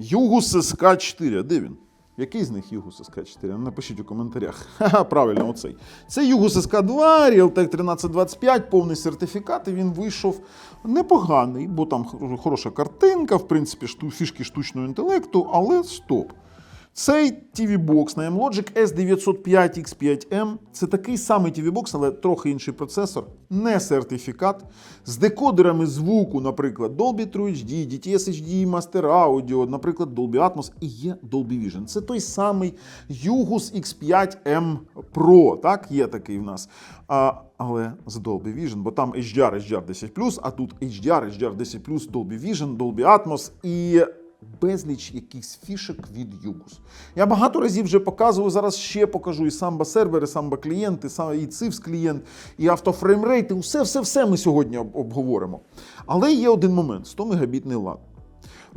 Югус СК4. Де він? Який з них Югус СК4? Напишіть у коментарях. Ха-ха, правильно, оцей. Це Югус СК2, Realtek 1325, повний сертифікат, і він вийшов непоганий, бо там хороша картинка, в принципі, фішки штучного інтелекту, але стоп. Цей TV-бокс на M-Logic S905X5M це такий самий TV-бокс, але трохи інший процесор, не сертифікат, з декодерами звуку, наприклад, Dolby True HD, DTS HD, Master Audio, наприклад, Dolby Atmos і є Dolby Vision. Це той самий Yugus X5M Pro, так, є такий в нас. А, але з Dolby Vision, бо там HDR, HDR 10+, а тут HDR, HDR 10+, Dolby Vision, Dolby Atmos і безліч якихось фішок від Югус. Я багато разів вже показував, зараз ще покажу і самба сервери, самба клієнти, і цивс клієнт, і автофреймрейти. Усе, все, все ми сьогодні обговоримо. Але є один момент: 100 мегабітний LAN.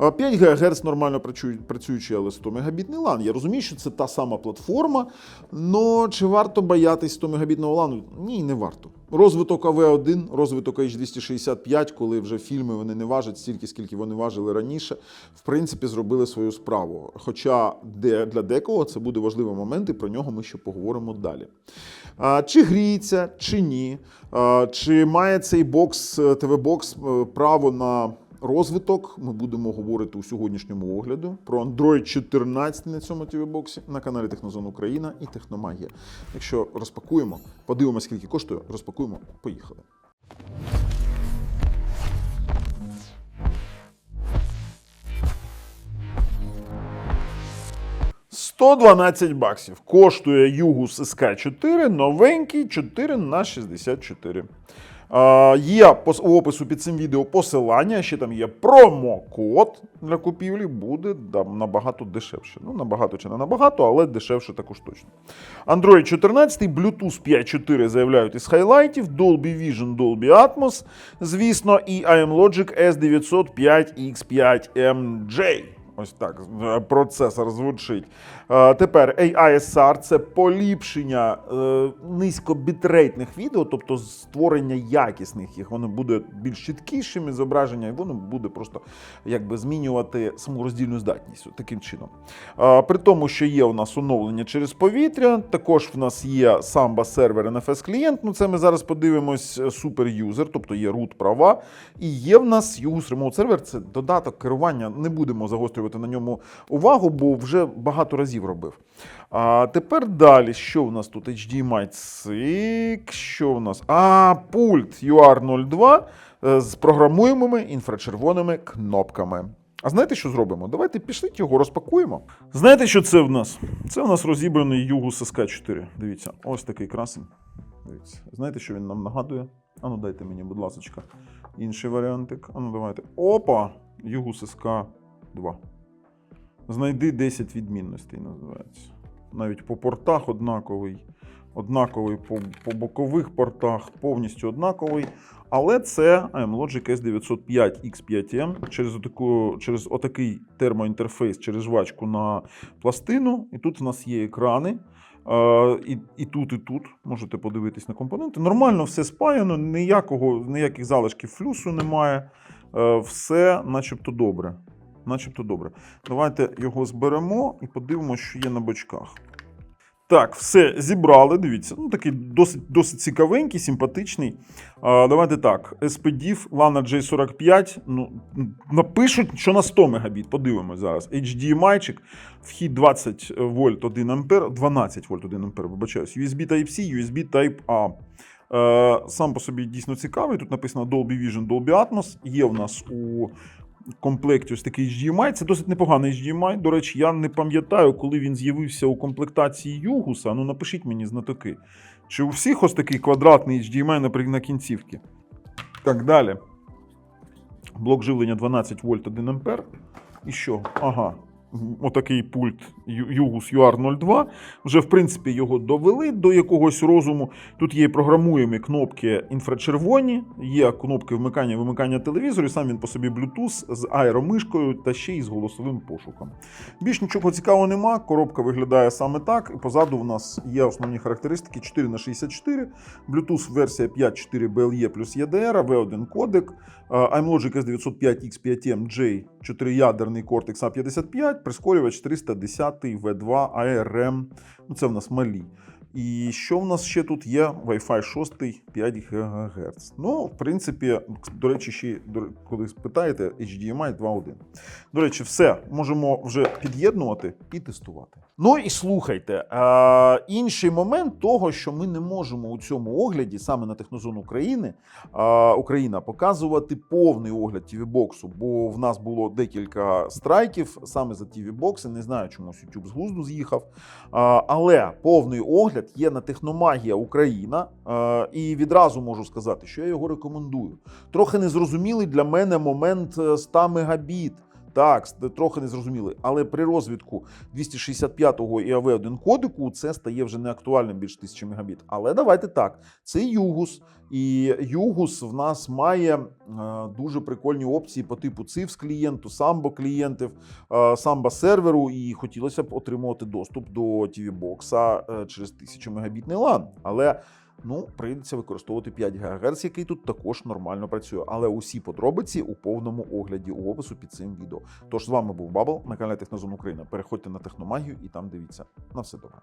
А 5 ГГц нормально працюючий, але 100 мегабітний LAN. Я розумію, що це та сама платформа, але чи варто боятись 100 мегабітного LAN? Ні, не варто. Розвиток АВ1, розвиток H265, коли вже фільми вони не важать стільки, скільки вони важили раніше, в принципі, зробили свою справу. Хоча для декого це буде важливий момент, і про нього ми ще поговоримо далі. Чи гріється, чи ні? Чи має цей бокс, ТВ-бокс е, право на розвиток? Ми будемо говорити у сьогоднішньому огляду про Android 14 на цьому TV-боксі на каналі Технозон Україна і Техномагія. Якщо розпакуємо, подивимося, скільки коштує, розпакуємо, поїхали. 112 баксів. Коштує Югус СК4, новенький 4 на 64. Є у опису під цим відео посилання, ще там є промокод для купівлі, буде набагато дешевше. Ну, набагато чи не набагато, але дешевше також точно. Android 14, Bluetooth 5.4 заявляють із хайлайтів, Dolby Vision, Dolby Atmos, звісно, і IM-Logic S905X5MJ. Ось так е, процесор звучить. Е, Тепер AISR це поліпшення е, низькобітрейтних відео, тобто створення якісних їх. Воно буде більш чіткішими зображення, і воно буде просто якби змінювати саму роздільну здатність таким чином. При тому, що є у нас оновлення через повітря, також в нас є Samba сервер NFS клієнт. Ну це ми зараз подивимось суперюзер, тобто є root права. І є в нас Yugus Remote Server, це додаток керування. Не будемо загострювати на ньому увагу, бо вже багато разів робив. А тепер далі, що в нас тут? HDMI цик, що в нас? А, пульт UR02 е, з програмуємими інфрачервоними кнопками. А знаєте, що зробимо? Давайте пішліть його розпакуємо. Знаєте, що це в нас? Це в нас розібраний Yugus SK4. Дивіться, ось такий красень. Дивіться. Знаєте, що він нам нагадує? Ану, дайте мені, будь ласка, інший варіантик. Ану, давайте. Опа! Yugus SK2. Знайди 10 відмінностей, називається. Навіть по портах однаковий, однаковий по, по бокових портах, повністю однаковий. Але це AMLogic S905X5M через, отаку, через отакий термоінтерфейс, через жвачку на пластину. І тут у нас є екрани. І, і тут, і тут можете подивитись на компоненти. Нормально все спаяно, ніякого, ніяких залишків флюсу немає. Е, все начебто добре. Начебто добре. Давайте його зберемо і подивимося, що є на бочках. Так, все зібрали. Дивіться, ну такий досить, досить цікавенький, симпатичний. А, давайте так. SPDIF Lana J45. Ну, напишуть, що на 100 Мбіт. Подивимось зараз. HDMI, вхід 20 вольт 1 ампер, 12 вольт 1 ампер, вибачаюсь. USB Type-C, USB Type-A. Е, сам по собі дійсно цікавий. Тут написано Dolby Vision, Dolby Atmos. Є в нас у комплекті ось такий HDMI. Це досить непоганий HDMI. До речі, я не пам'ятаю, коли він з'явився у комплектації Югуса. Ну напишіть мені знатоки. Чи у всіх ось такий квадратний HDMI наприклад, на кінцівці? Так, далі. Блок живлення 12 вольт 1 ампер. І що? Ага. Отакий пульт Югус UR02. Вже, в принципі, його довели до якогось розуму. Тут є програмуємі кнопки інфрачервоні, є кнопки вмикання вимикання телевізору, і сам він по собі Bluetooth з аеромишкою та ще й з голосовим пошуком. Більш нічого цікавого нема. Коробка виглядає саме так. Позаду в нас є основні характеристики 4 на 64 Bluetooth версія 5.4 BLE плюс EDR, V1 кодек, iMlogic S905 X5M J 4-ядерний Cortex A55, прискорювач 310 V2 ARM. Ну, це в нас малі. І що в нас ще тут є? Wi-Fi 6 5 ГГц. Ну, в принципі, до речі, ще коли спитаєте, HDMI 2.1. До речі, все можемо вже під'єднувати і тестувати. Ну і слухайте, е, інший момент того, що ми не можемо у цьому огляді, саме на Технозон України, е, Україна, показувати повний огляд TV боксу, бо в нас було декілька страйків саме за TV бокси. Не знаю, чомусь YouTube з глузду з'їхав. Е, але повний огляд є на Техномагія Україна, е, і відразу можу сказати, що я його рекомендую. Трохи незрозумілий для мене момент е, 100 мегабіт. Так, трохи незрозумілий. Але при розвідку 265-го і AV1 кодеку це стає вже не актуальним більш 1000 мегабіт. Але давайте так. Це Югус, і Югус в нас має е, дуже прикольні опції по типу CIFS клієнту, Sambo клієнтів, е, Samba серверу, і хотілося б отримувати доступ до TV бокса е, через 1000 мегабітний LAN. Але Ну, прийдеться використовувати 5 ГГц, який тут також нормально працює. Але усі подробиці у повному огляді у опису під цим відео. Тож з вами був Бабл на каналі Технозон Україна. Переходьте на техномагію і там дивіться. На все добре.